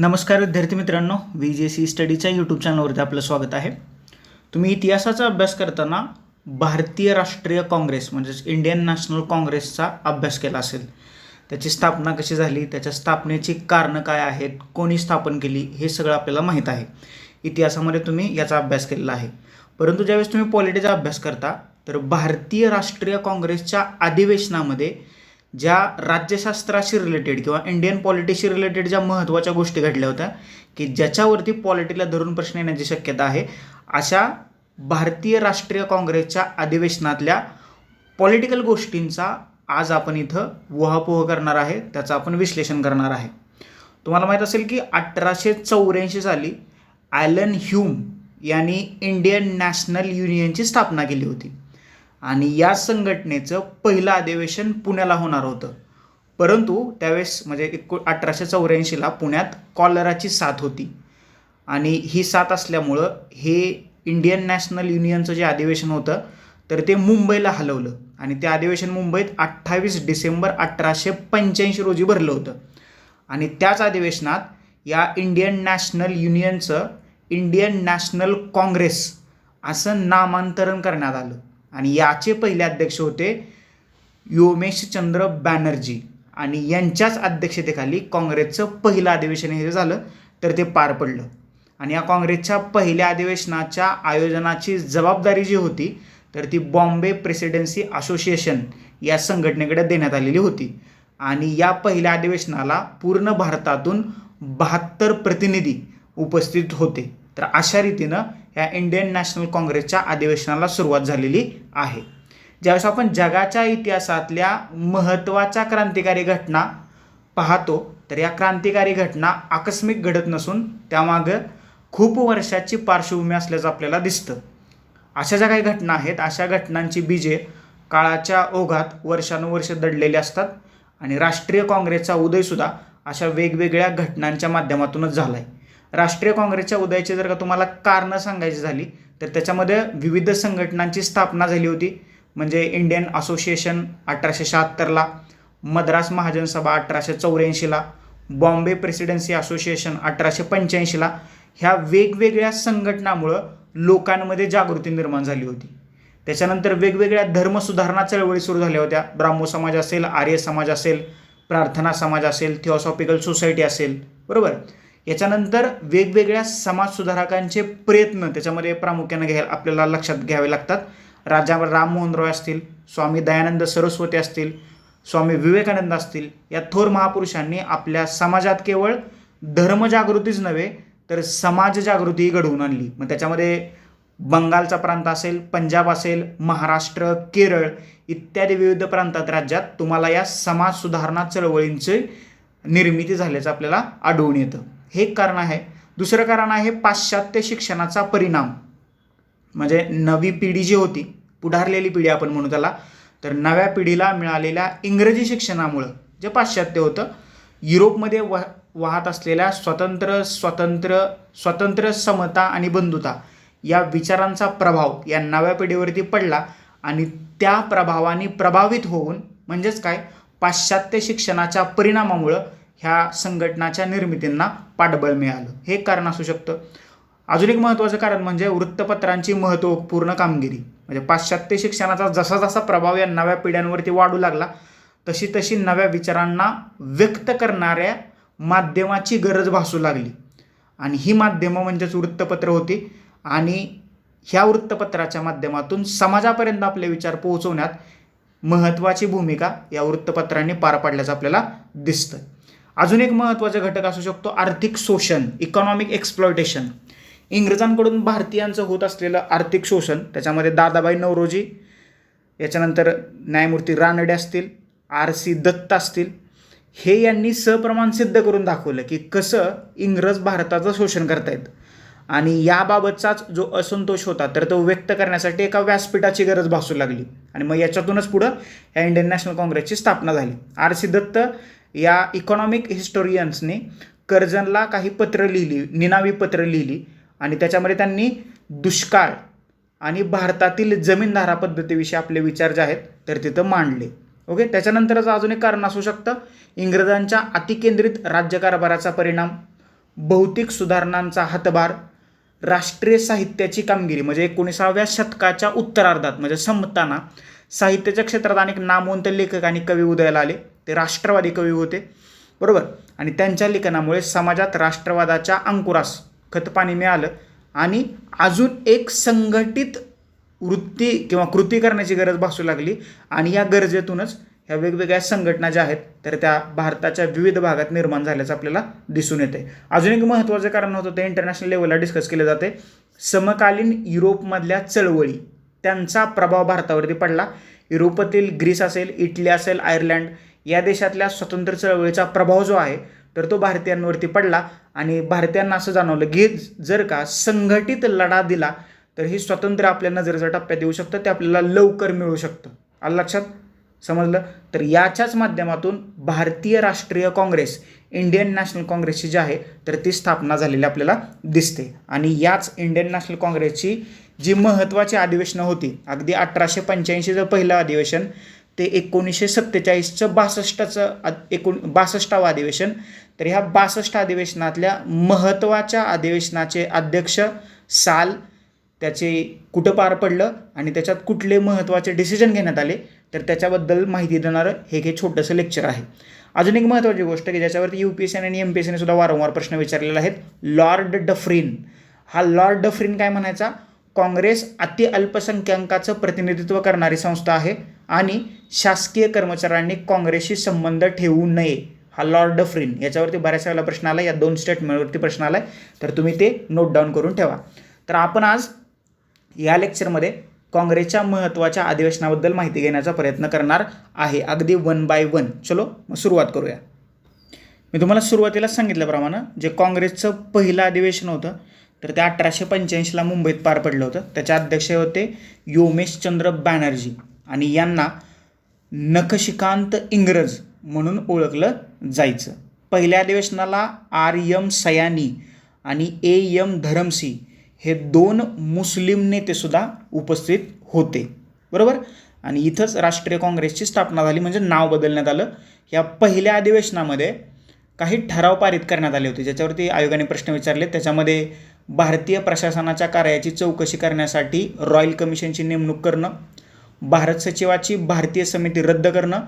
नमस्कार विद्यार्थी मित्रांनो व्ही जे सी स्टडीच्या यूट्यूब चॅनलवरती आपलं स्वागत आहे. तुम्ही इतिहासाचा अभ्यास करताना भारतीय राष्ट्रीय काँग्रेस म्हणजेच इंडियन नॅशनल काँग्रेसचा अभ्यास केला असेल. त्याची स्थापना कशी झाली त्याच्या स्थापनेची कारणं काय आहेत कोणी स्थापन केली हे सगळं आपल्याला माहीत आहे. इतिहासामध्ये तुम्ही याचा अभ्यास केलेला आहे. परंतु ज्यावेळेस तुम्ही पॉलिटीचा अभ्यास करता तर भारतीय राष्ट्रीय काँग्रेसच्या अधिवेशनामध्ये ज्या राज्यशास्त्राशी रिलेटेड किंवा इंडियन पॉलिटीशी रिलेटेड ज्या महत्त्वाच्या गोष्टी घडल्या होत्या की ज्याच्यावरती पॉलिटीला धरून प्रश्न येण्याची शक्यता आहे अशा भारतीय राष्ट्रीय काँग्रेसच्या अधिवेशनातल्या पॉलिटिकल गोष्टींचा आज आपण इथं वहापोह करणार आहे त्याचं आपण विश्लेषण करणार आहे. तुम्हाला माहीत असेल की अठराशे चौऱ्याऐंशी साली ॲलन ह्यूम यांनी इंडियन नॅशनल युनियनची स्थापना केली होती. आणि या संघटनेचं पहिलं अधिवेशन पुण्याला होणार होतं. परंतु त्यावेळेस म्हणजे एको अठराशे चौऱ्याऐंशीला पुण्यात कॉलराची साथ होती. आणि ही साथ असल्यामुळं हे इंडियन नॅशनल युनियनचं जे अधिवेशन होतं तर ते मुंबईला हलवलं. आणि ते अधिवेशन मुंबईत अठ्ठावीस डिसेंबर अठराशे पंच्याऐंशी रोजी भरलं होतं. आणि त्याच अधिवेशनात या इंडियन नॅशनल युनियनचं इंडियन नॅशनल काँग्रेस असं नामांतरण करण्यात आलं. आणि याचे पहिले अध्यक्ष होते योमेशचंद्र बॅनर्जी. आणि यांच्याच अध्यक्षतेखाली काँग्रेसचं पहिलं अधिवेशन हे झालं तर ते पार पडलं. आणि या काँग्रेसच्या पहिल्या अधिवेशनाच्या आयोजनाची जबाबदारी जी होती तर ती बॉम्बे प्रेसिडेन्सी असोसिएशन या संघटनेकडे देण्यात आलेली होती. आणि या पहिल्या अधिवेशनाला पूर्ण भारतातून बहात्तर प्रतिनिधी उपस्थित होते. तर अशा रीतीनं या इंडियन नॅशनल काँग्रेसच्या अधिवेशनाला सुरुवात झालेली आहे. ज्यावेळेस आपण जगाच्या इतिहासातल्या महत्त्वाच्या क्रांतिकारी घटना पाहतो तर या क्रांतिकारी घटना आकस्मिक घडत नसून त्यामागं खूप वर्षाची पार्श्वभूमी असल्याचं आपल्याला दिसतं. अशा ज्या काही घटना आहेत अशा घटनांची बीजे काळाच्या ओघात वर्षानुवर्ष दडलेली असतात आणि राष्ट्रीय काँग्रेसचा उदयसुद्धा अशा वेगवेगळ्या घटनांच्या माध्यमातूनच झाला आहे राष्ट्रीय काँग्रेसच्या उदयाची जर का तुम्हाला कारणं सांगायची झाली तर त्याच्यामध्ये विविध संघटनांची स्थापना झाली होती. म्हणजे इंडियन असोसिएशन अठराशे शहात्तरला मद्रास महाजन सभा अठराशे चौऱ्याऐंशीला बॉम्बे प्रेसिडेन्सी असोसिएशन अठराशे पंच्याऐंशीला ह्या वेगवेगळ्या संघटनामुळं लोकांमध्ये जागृती निर्माण झाली होती. त्याच्यानंतर वेगवेगळ्या धर्मसुधारणा चळवळी सुरू झाल्या होत्या. ब्राह्मो समाज असेल आर्य समाज असेल प्रार्थना समाज असेल थिओसॉफिकल सोसायटी असेल बरोबर? याच्यानंतर वेगवेगळ्या समाजसुधारकांचे प्रयत्न त्याच्यामध्ये प्रामुख्याने घ्यायला आपल्याला लक्षात घ्यावे लागतात. राजा राममोहन रॉय असतील स्वामी दयानंद सरस्वती असतील स्वामी विवेकानंद असतील या थोर महापुरुषांनी आपल्या समाजात केवळ धर्मजागृतीच नव्हे तर समाज जागृतीही घडवून आणली. मग त्याच्यामध्ये बंगालचा प्रांत असेल पंजाब असेल महाराष्ट्र केरळ इत्यादी विविध प्रांतात राज्यात तुम्हाला या समाज सुधारणा चळवळींची निर्मिती झाल्याचं आपल्याला आढळून येतं. हे एक कारण आहे. दुसरं कारण आहे पाश्चात्य शिक्षणाचा परिणाम. म्हणजे नवी पिढी जी होती पुढारलेली पिढी आपण म्हणू त्याला तर नव्या पिढीला मिळालेल्या इंग्रजी शिक्षणामुळं जे पाश्चात्य होतं युरोपमध्ये वह वाहत असलेल्या स्वतंत्र स्वतंत्र स्वतंत्र समता आणि बंधुता या विचारांचा प्रभाव या नव्या पिढीवरती पडला आणि त्या प्रभावाने प्रभावित होऊन म्हणजेच काय? पाश्चात्य शिक्षणाच्या परिणामामुळं ह्या संघटनाच्या निर्मितींना पाठबळ मिळालं. हे एक कारण असू शकतं. अजून एक महत्त्वाचं कारण म्हणजे वृत्तपत्रांची महत्त्वपूर्ण कामगिरी. म्हणजे पाश्चात्य शिक्षणाचा जसा जसा प्रभाव या नव्या पिढ्यांवरती वाढू लागला तशी तशी नव्या विचारांना व्यक्त करणाऱ्या माध्यमाची गरज भासू लागली. आणि ही माध्यमं म्हणजेच वृत्तपत्र होती. आणि ह्या वृत्तपत्राच्या माध्यमातून समाजापर्यंत आपले विचार पोहोचवण्यात महत्त्वाची भूमिका या वृत्तपत्रांनी पार पाडल्याचं आपल्याला दिसतं अजून एक महत्त्वाचा घटक असू शकतो आर्थिक शोषण इकॉनॉमिक एक्सप्लॉयटेशन इंग्रजांकडून भारतीयांचं होत असलेलं आर्थिक शोषण त्याच्यामध्ये दादाबाई नवरोजी याच्यानंतर न्यायमूर्ती रानडे असतील आर सी दत्त असतील हे यांनी सप्रमाण सिद्ध करून दाखवलं की कसं इंग्रज भारताचं शोषण करतायत. आणि याबाबतचाच जो असंतोष होता तर तो व्यक्त करण्यासाठी एका व्यासपीठाची गरज भासू लागली. आणि मग याच्यातूनच पुढं या इंडियन नॅशनल काँग्रेसची स्थापना झाली. आर सी दत्त या इकॉनॉमिक हिस्टोरियन्सने कर्जनला काही पत्र लिहिली निनावी पत्र लिहिली आणि त्याच्यामध्ये त्यांनी दुष्काळ आणि भारतातील जमीनधारा पद्धतीविषयी आपले विचार जे आहेत तर तिथं मांडले. ओके त्याच्यानंतरच अजून एक कारण असू शकतं. इंग्रजांच्या अतिकेंद्रित राज्यकारभाराचा परिणाम भौतिक सुधारणांचा हातभार राष्ट्रीय साहित्याची कामगिरी म्हणजे एकोणीसाव्या शतकाच्या उत्तरार्धात म्हणजे संपताना साहित्याच्या क्षेत्रात अनेक नामवंत लेखक आणि कवी उदयाला आले. ते राष्ट्रवादी कवी होते. बरोबर? आणि त्यांच्या लिखाणामुळे समाजात राष्ट्रवादाच्या अंकुरास खतपाणी मिळालं आणि अजून एक संघटित वृत्ती किंवा कृती करण्याची गरज भासू लागली आणि या गरजेतूनच ह्या वेगवेगळ्या संघटना ज्या आहेत तर त्या भारताच्या विविध भागात निर्माण झाल्याचं आपल्याला दिसून येते अजून एक महत्त्वाचं कारण होतं ते इंटरनॅशनल लेवलला डिस्कस केले जाते समकालीन युरोपमधल्या चळवळी त्यांचा प्रभाव भारतावरती पडला. युरोपातील ग्रीस असेल इटली असेल आयर्लंड या देशातल्या स्वतंत्र चळवळीचा प्रभाव जो आहे तर तो भारतीयांवरती पडला. आणि भारतीयांना असं जाणवलं की जर का संघटित लढा दिला तर ही स्वातंत्र्य आपल्या नजरेचा टप्प्यात देऊ शकतं ते आपल्याला लवकर मिळू शकतं. आलं लक्षात? समजलं? तर याच्याच माध्यमातून भारतीय राष्ट्रीय काँग्रेस इंडियन नॅशनल काँग्रेसची जी आहे तर ती स्थापना झालेली आपल्याला दिसते. आणि याच इंडियन नॅशनल काँग्रेसची जी महत्त्वाची अधिवेशनं होती अगदी अठराशे पंच्याऐंशीचं पहिलं अधिवेशन ते एकोणीसशे सत्तेचाळीसचं बासष्टचं एकोण बासष्टावं अधिवेशन. तर ह्या बासष्ट अधिवेशनातल्या महत्त्वाच्या अधिवेशनाचे अध्यक्ष साल त्याचे कुठं पार पडलं आणि त्याच्यात कुठले महत्त्वाचे डिसिजन घेण्यात आले तर त्याच्याबद्दल माहिती देणारं हे काही छोटंसं लेक्चर आहे. अजून एक महत्त्वाची गोष्ट की ज्याच्यावरती यू पी एस आणि एम पी एस सुद्धा वारंवार प्रश्न विचारलेले आहेत लॉर्ड डफ्रिन हा लॉर्ड डफ्रिन काय म्हणायचा? काँग्रेस अति अल्पसंख्याकाचं प्रतिनिधित्व करणारी संस्था आहे. आणि शासकीय कर्मचाऱ्यांनी काँग्रेसशी संबंध ठेवू नये. हा लॉर्ड डफ्रीन याच्यावरती बऱ्याच वेळेला प्रश्न आला या दोन स्टेटमेंटवरती प्रश्न आला आहे तर तुम्ही ते नोट डाऊन करून ठेवा. तर आपण आज या लेक्चरमध्ये काँग्रेसच्या महत्त्वाच्या अधिवेशनाबद्दल माहिती घेण्याचा प्रयत्न करणार आहे. अगदी वन बाय वन चलो मग सुरुवात करूया. मी तुम्हाला सुरुवातीला सांगितल्याप्रमाणे जे काँग्रेसचं पहिलं अधिवेशन होतं तर ते अठराशे पंच्याऐंशीला मुंबईत पार पडलं होतं. त्याचे अध्यक्ष होते योमेशचंद्र बॅनर्जी. आणि यांना नखशिकांत इंग्रज म्हणून ओळखलं जायचं. पहिल्या अधिवेशनाला आर. यम. सयानी आणि ए. यम. धरमसी हे दोन मुस्लिम नेतेसुद्धा उपस्थित होते. बरोबर? आणि इथंच राष्ट्रीय काँग्रेसची स्थापना झाली म्हणजे नाव बदलण्यात आलं. या पहिल्या अधिवेशनामध्ये काही ठराव पारित करण्यात आले होते ज्याच्यावरती आयोगाने प्रश्न विचारले. त्याच्यामध्ये भारतीय प्रशासनाच्या कार्याची चौकशी करण्यासाठी रॉयल कमिशनची नेमणूक करणं भारत सचिवाची भारतीय समिती रद्द करणं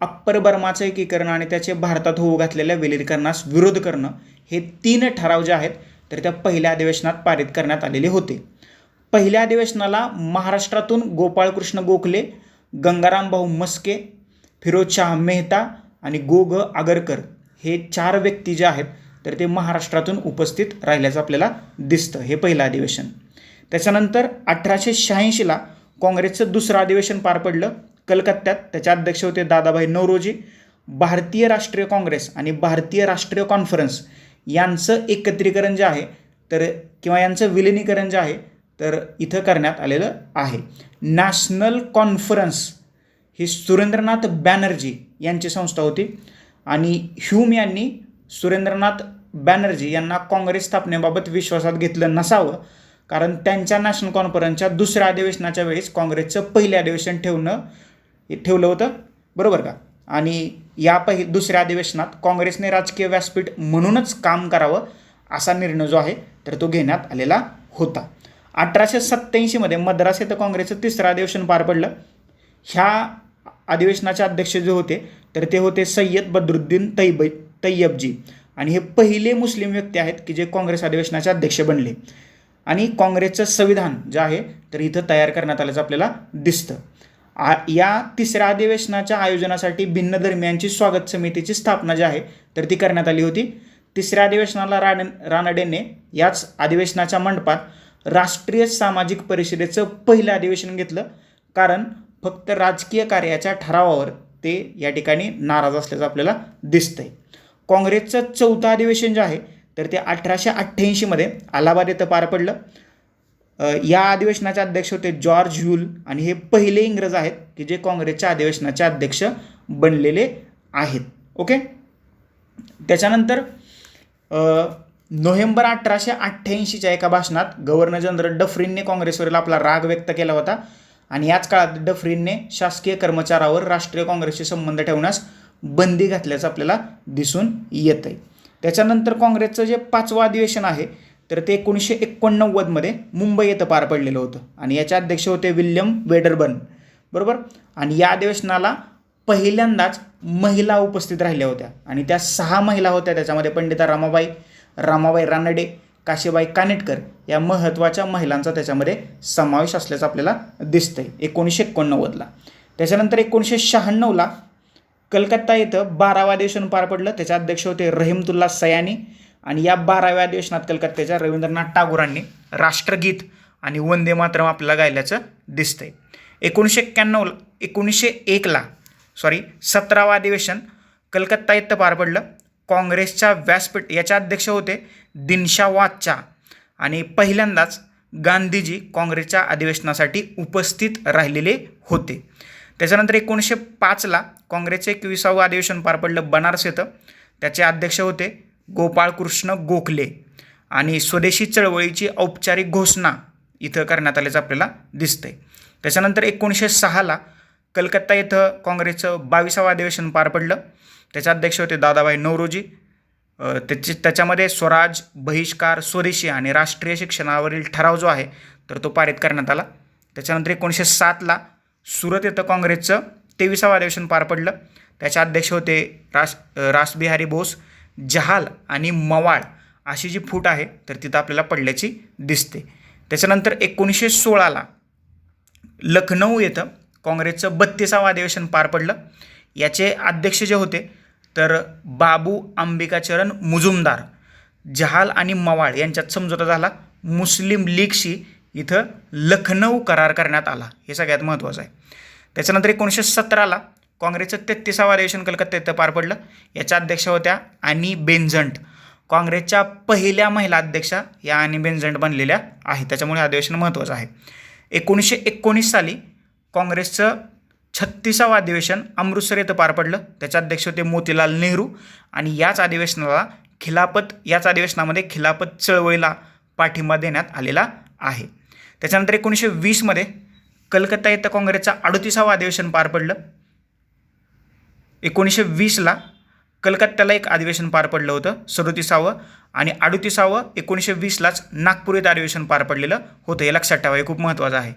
अप्पर बर्माचं एकीकरण आणि त्याचे भारतात होऊ घातलेल्या विलीनीकरणास विरोध करणं हे तीन ठराव जे आहेत तर त्या पहिल्या अधिवेशनात पारित करण्यात आलेले होते. पहिल्या अधिवेशनाला महाराष्ट्रातून गोपाळकृष्ण गोखले गंगाराम भाऊ मस्के फिरोजशाह मेहता आणि गो ग आगरकर हे चार व्यक्ती जे आहेत तर ते महाराष्ट्रातून उपस्थित राहिल्याचं आपल्याला दिसतं हे पहिलं अधिवेशन. त्याच्यानंतर अठराशे शहाऐंशीला काँग्रेसचं दुसरं अधिवेशन पार पडलं कलकत्त्यात. त्याचे अध्यक्ष होते दादाभाई नवरोजी भारतीय राष्ट्रीय काँग्रेस आणि भारतीय राष्ट्रीय कॉन्फरन्स यांचं एकत्रीकरण जे आहे तर किंवा यांचं विलिनीकरण जे आहे तर इथं करण्यात आलेलं आहे. नॅशनल कॉन्फरन्स ही सुरेंद्रनाथ बॅनर्जी यांची संस्था होती आणि ह्यूम यांनी सुरेंद्रनाथ बॅनर्जी यांना काँग्रेस स्थापनेबाबत विश्वासात घेतलं नसावं कारण त्यांच्या नॅशनल कॉन्फरन्सच्या दुसऱ्या अधिवेशनाच्या वेळेस काँग्रेसचं पहिलं अधिवेशन ठेवणं ठेवलं होतं. बरोबर का? आणि या पहि दुसऱ्या अधिवेशनात काँग्रेसने राजकीय व्यासपीठ म्हणूनच काम करावं असा निर्णय जो आहे तर तो घेण्यात आलेला होता. अठराशे सत्त्याऐंशीमध्ये मद्रास येथं काँग्रेसचं तिसरं अधिवेशन पार पडलं. ह्या अधिवेशनाचे अध्यक्ष जे होते तर ते होते सय्यद बद्रुद्दीन तैब तैयबजी. आणि हे पहिले मुस्लिम व्यक्ती आहेत की जे काँग्रेस अधिवेशनाचे अध्यक्ष बनले. आणि काँग्रेसचं संविधान जे आहे तर इथं तयार करण्यात आल्याचं आपल्याला दिसतं. आ या तिसऱ्या अधिवेशनाच्या आयोजनासाठी भिन्न धर्मियांची स्वागत समितीची स्थापना जी आहे तर ती करण्यात आली होती. तिसऱ्या अधिवेशनाला राण रानडेंने याच अधिवेशनाच्या मंडपात राष्ट्रीय सामाजिक परिषदेचं पहिलं अधिवेशन घेतलं. कारण फक्त राजकीय कार्याच्या ठरावावर ते या ठिकाणी नाराज असल्याचं आपल्याला दिसतंय. काँग्रेसचं चौथं अधिवेशन जे आहे तर ते अठराशे अठ्ठ्याऐंशीमध्ये अलाहाबाद येथं पार पडलं. या अधिवेशनाचे अध्यक्ष होते जॉर्ज ह्यूल. आणि हे पहिले इंग्रज आहेत की जे काँग्रेसच्या अधिवेशनाचे अध्यक्ष बनलेले आहेत. ओके? त्याच्यानंतर नोव्हेंबर अठराशे अठ्ठ्याऐंशीच्या एका भाषणात गव्हर्नर जनरल डफरीनने काँग्रेसवरील आपला राग व्यक्त केला होता. आणि याच काळात डफरीनने शासकीय कर्मचाऱ्यावर राष्ट्रीय काँग्रेसशी संबंध ठेवण्यास बंदी घातल्याचं आपल्याला दिसून येत आहे त्याच्यानंतर काँग्रेसचं जे पाचवं अधिवेशन आहे तर ते एकोणीसशे एकोणनव्वदमध्ये मुंबई येथं पार पडलेलं होतं. आणि याचे अध्यक्ष होते विल्यम वेडरबर्न. बरोबर? आणि या अधिवेशनाला पहिल्यांदाच महिला उपस्थित राहिल्या होत्या. आणि त्या सहा महिला होत्या त्याच्यामध्ये पंडिता रमाबाई रामाबाई रानडे काशीबाई कानेटकर या महत्त्वाच्या महिलांचा त्याच्यामध्ये समावेश असल्याचं आपल्याला दिसतंय एकोणीसशे एकोणनव्वदला. त्याच्यानंतर एकोणीसशे शहाण्णवला कलकत्ता इथं बारावं अधिवेशन पार पडलं. त्याचे अध्यक्ष होते रहीमतुल्ला सयानी आणि या बाराव्या अधिवेशनात कलकत्त्याच्या रवींद्रनाथ टागोरांनी राष्ट्रगीत आणि वंदे मातरम आपल्याला गायल्याचं दिसतंय. एकोणीसशे एक्क्याण्णवला एकोणीसशे एकला सॉरी सतरावं अधिवेशन कलकत्ता इथं पार पडलं. काँग्रेसच्या व्यासपीठ याचे अध्यक्ष होते दिनशा वाचा आणि पहिल्यांदाच गांधीजी काँग्रेसच्या अधिवेशनासाठी उपस्थित राहिलेले होते. त्याच्यानंतर एकोणीसशे पाचला काँग्रेसचं एकविसावं अधिवेशन पार पडलं बनारस येथं त्याचे अध्यक्ष होते गोपाळकृष्ण गोखले. आणि स्वदेशी चळवळीची औपचारिक घोषणा इथं करण्यात आल्याचं आपल्याला दिसतंय. त्याच्यानंतर एकोणीसशे सहाला कलकत्ता इथं काँग्रेसचं बावीसावं अधिवेशन पार पडलं. त्याचे अध्यक्ष होते दादाभाई नौरोजी त्याचे त्याच्यामध्ये स्वराज बहिष्कार स्वदेशी आणि राष्ट्रीय शिक्षणावरील ठराव जो आहे तर तो पारित करण्यात आला. त्याच्यानंतर एकोणीसशे सातला सुरत येथं काँग्रेसचं. तेविसावं अधिवेशन पार पडलं. त्याचे अध्यक्ष होते रास रासबिहारी बोस जहाल आणि मवाळ अशी जी फूट आहे तर तिथं आपल्याला पडल्याची दिसते. त्याच्यानंतर एकोणीसशे सोळाला लखनौ येथं काँग्रेसचं बत्तीसावं अधिवेशन पार पडलं. याचे अध्यक्ष जे होते तर बाबू अंबिकाचरण मुजुमदार जहाल आणि मवाळ यांच्यात समझोता झाला. मुस्लिम लीगशी इथं लखनौ करार करण्यात आला. हे सगळ्यात महत्त्वाचं आहे. त्याच्यानंतर एकोणीसशे सतराला काँग्रेसचं तेहतीसावं अधिवेशन कलकत्ता इथं पार पडलं. याच्या अध्यक्ष होत्या आणि बेंझंट काँग्रेसच्या पहिल्या महिला अध्यक्षा या आणि बेंझंट बनलेल्या आहेत. त्याच्यामुळे अधिवेशन महत्त्वाचं आहे. एकोणीसशे एकोणीस साली काँग्रेसचं छत्तीसावं अधिवेशन अमृतसर येथं पार पडलं. त्याचे अध्यक्ष होते मोतीलाल नेहरू. आणि याच अधिवेशनाला खिलापत याच अधिवेशनामध्ये खिलापत चळवळीला पाठिंबा देण्यात आलेला आहे. त्याच्यानंतर एकोणीसशे वीसमध्ये कलकत्ता येथं काँग्रेसचं अडतीसावं अधिवेशन पार पडलं. एकोणीसशे वीसला कलकत्त्याला एक अधिवेशन पार पडलं होतं सदोतीसावं. आणि अडतीसावं एकोणीसशे वीसलाच नागपूर येथे अधिवेशन पार पडलेलं होतं. हे लक्षात ठेवा हे खूप महत्त्वाचं आहे.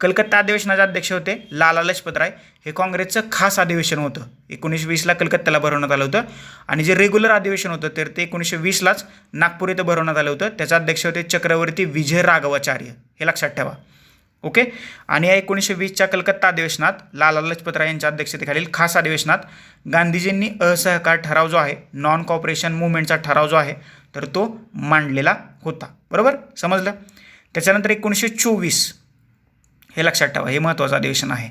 कलकत्ता अधिवेशनाचे अध्यक्ष होते लाला लजपतराय हे काँग्रेसचं खास अधिवेशन होतं. एकोणीसशे वीसला कलकत्त्याला भरवण्यात आलं होतं. आणि जे रेग्युलर अधिवेशन होतं तर ते एकोणीसशे वीसलाच नागपूर येथे भरवण्यात आलं होतं. त्याचे अध्यक्ष होते चक्रवर्ती विजय राघवाचार्य हे लक्षात ठेवा. ओके? आणि या एकोणीसशे वीसच्या कलकत्ता अधिवेशनात लाला लजपतराय यांच्या अध्यक्षतेखालील खास अधिवेशनात गांधीजींनी असहकार ठराव जो आहे नॉन कॉपरेशन मुवमेंटचा ठराव जो आहे तर तो मांडलेला होता. बरोबर? समजलं? त्याच्यानंतर एकोणीसशे चोवीस हे लक्षात ठेवा हे महत्त्वाचं अधिवेशन आहे.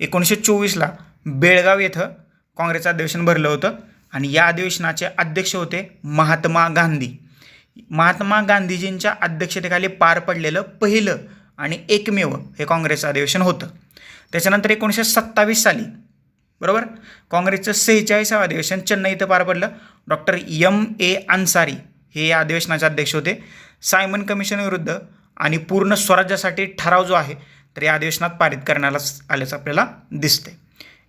एकोणीसशे चोवीसला बेळगाव येथं काँग्रेसचं अधिवेशन भरलं होतं आणि या अधिवेशनाचे अध्यक्ष होते महात्मा गांधी. महात्मा गांधीजींच्या अध्यक्षतेखाली पार पडलेलं पहिलं आणि एकमेव हे काँग्रेसचं अधिवेशन होतं. त्याच्यानंतर एकोणीसशे सत्तावीस साली बरोबर? काँग्रेसचं सेहेचाळीसावं अधिवेशन चेन्नई इथं पार पडलं. डॉक्टर यम ए अन्सारी हे या अधिवेशनाचे अध्यक्ष होते. सायमन कमिशन विरुद्ध आणि पूर्ण स्वराज्यासाठी ठराव जो आहे तर या अधिवेशनात पारित करण्याला आल्याचं आपल्याला दिसते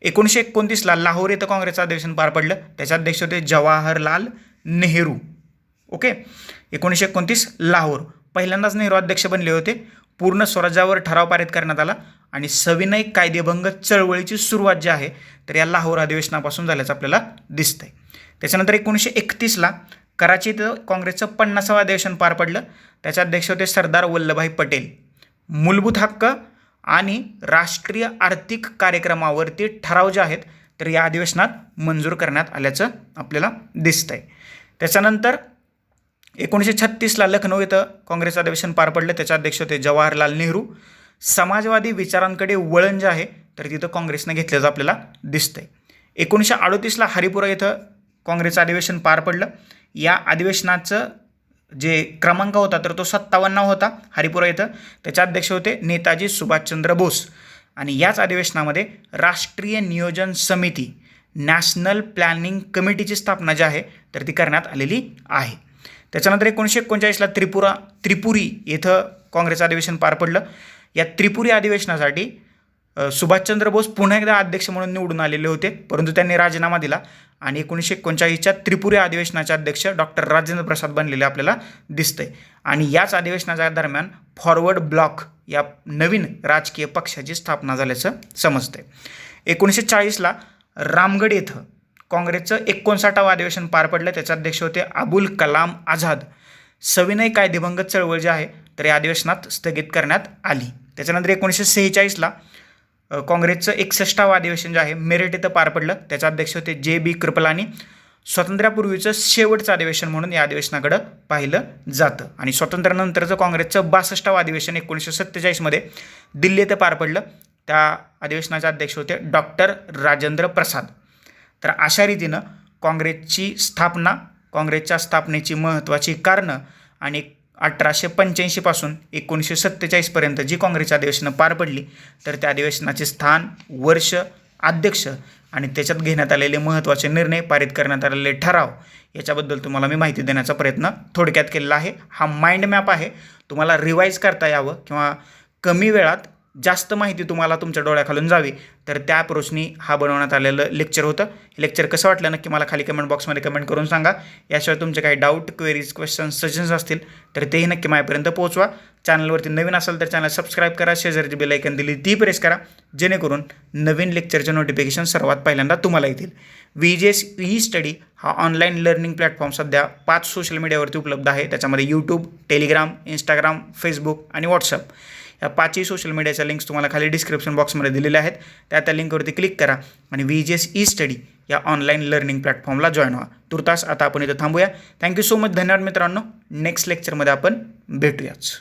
एकोणीसशे एकोणतीसला लाहोर इथं काँग्रेसचं अधिवेशन पार पडलं. त्याचे अध्यक्ष होते जवाहरलाल नेहरू. ओके? एकोणीसशे एकोणतीस लाहोर. पहिल्यांदाच नेहरू अध्यक्ष बनले होते. पूर्ण स्वराज्यावर ठराव पारित करण्यात आला आणि सविनय कायदेभंग चळवळीची सुरुवात जी आहे तर या लाहोर अधिवेशनापासून झाल्याचं आपल्याला दिसतंय. त्याच्यानंतर एकोणीसशे एकतीसला कराची इथं काँग्रेसचं पन्नासावं अधिवेशन पार पडलं. त्याचे अध्यक्ष होते सरदार वल्लभभाई पटेल. मूलभूत हक्क आणि राष्ट्रीय आर्थिक कार्यक्रमावरती ठराव जे आहेत तर या अधिवेशनात मंजूर करण्यात आल्याचं आपल्याला दिसतंय. त्याच्यानंतर एकोणीसशे छत्तीसला लखनौ इथं काँग्रेस अधिवेशन पार पडलं. त्याचे अध्यक्ष होते जवाहरलाल नेहरू. समाजवादी विचारांकडे वळण जे आहे तर तिथं काँग्रेसनं घेतल्याचं आपल्याला दिसतंय. एकोणीसशे अडतीसला हरिपुरा इथं काँग्रेसचं अधिवेशन पार पडलं. या अधिवेशनाचं जे क्रमांक होता तर तो सत्तावन्न होता. हरिपुरा इथं त्याचे अध्यक्ष होते नेताजी सुभाषचंद्र बोस. आणि याच अधिवेशनामध्ये राष्ट्रीय नियोजन समिती नॅशनल प्लॅनिंग कमिटीची स्थापना जी आहे तर ती करण्यात आलेली आहे. त्याच्यानंतर एकोणीसशे एकोणचाळीसला त्रिपुरा त्रिपुरी येथं काँग्रेस अधिवेशन पार पडलं. या त्रिपुरी अधिवेशनासाठी सुभाषचंद्र बोस पुन्हा एकदा अध्यक्ष म्हणून निवडून आलेले होते परंतु त्यांनी राजीनामा दिला आणि एकोणीसशे एकोणचाळीसच्या त्रिपुरी अधिवेशनाचे अध्यक्ष डॉक्टर राजेंद्र प्रसाद बनलेले आपल्याला दिसतंय. आणि याच अधिवेशनाच्या दरम्यान फॉरवर्ड ब्लॉक या नवीन राजकीय पक्षाची स्थापना झाल्याचं समजतंय. एकोणीसशे चाळीसला रामगड येथं काँग्रेसचं एकोणसाठावं अधिवेशन पार पडलं त्याचे अध्यक्ष होते अबुल कलाम आझाद. सविनय कायदेभंगत चळवळ जी आहे तर या अधिवेशनात स्थगित करण्यात आली. त्याच्यानंतर एकोणीसशे सेहेचाळीसला काँग्रेसचं एकसष्टावं अधिवेशन जे आहे मेरठ इथं पार पडलं. त्याचे अध्यक्ष होते जे बी कृपलानी. स्वातंत्र्यापूर्वीचं शेवटचं अधिवेशन म्हणून या अधिवेशनाकडं पाहिलं जातं. आणि स्वातंत्र्यानंतरचं काँग्रेसचं बासष्टावं अधिवेशन एकोणीसशे सत्तेचाळीसमध्ये दिल्ली इथं पार पडलं. त्या अधिवेशनाचे अध्यक्ष होते डॉक्टर राजेंद्र प्रसाद. तर अशा रीतीनं काँग्रेसची स्थापना काँग्रेसच्या स्थापनेची महत्त्वाची कारणं आणि अठराशे पंच्याऐंशीपासून एकोणीसशे सत्तेचाळीसपर्यंत जी काँग्रेसची अधिवेशनं पार पडली तर त्या अधिवेशनाचे स्थान वर्ष अध्यक्ष आणि त्याच्यात घेण्यात आलेले महत्त्वाचे निर्णय पारित करण्यात आलेले ठराव याच्याबद्दल तुम्हाला मी माहिती देण्याचा प्रयत्न थोडक्यात केलेला आहे. हा माइंड मॅप आहे. तुम्हाला रिवाईज करता यावं किंवा कमी वेळात जास्त माहिती तुम्हाला तुमच्या डोळ्याखालून जावी. तर त्या अप्रोचनी हा बनवण्यात आलेलं लेक्चर होतं. हे लेक्चर कसं वाटलं नक्की मला खाली कमेंट बॉक्समध्ये कमेंट करून सांगा. याशिवाय तुमचे काही डाऊट क्वेरीज क्वेश्चन्स सजेशन्स असतील तर तेही नक्की माझ्यापर्यंत पोहोचवा. चॅनलवरती नवीन असेल तर चॅनल सबस्क्राईब करा. शेजारची बेल आयकन दिली ती प्रेस करा. जेणेकरून नवीन लेक्चरचे नोटिफिकेशन सर्वात पहिल्यांदा तुम्हाला येतील. V J S E study हा ऑनलाईन लर्निंग प्लॅटफॉर्म सध्या पाच सोशल मीडियावरती उपलब्ध आहे. त्याच्यामध्ये यूट्यूब टेलिग्राम इंस्टाग्राम फेसबुक आणि व्हॉट्सअप या पाचही सोशल मीडियाच्या लिंक्स तुम्हाला खाली डिस्क्रिप्शन बॉक्समध्ये दिलेल्या आहेत. त्या त्या लिंकवरती क्लिक करा आणि V G S E study या ऑनलाईन लर्निंग प्लॅटफॉर्मला जॉईन व्हा. तुर्तास आता आपण इथं थांबूया. थँक्यू सो मच धन्यवाद मित्रांनो. नेक्स्ट लेक्चरमध्ये आपण भेटूयाच.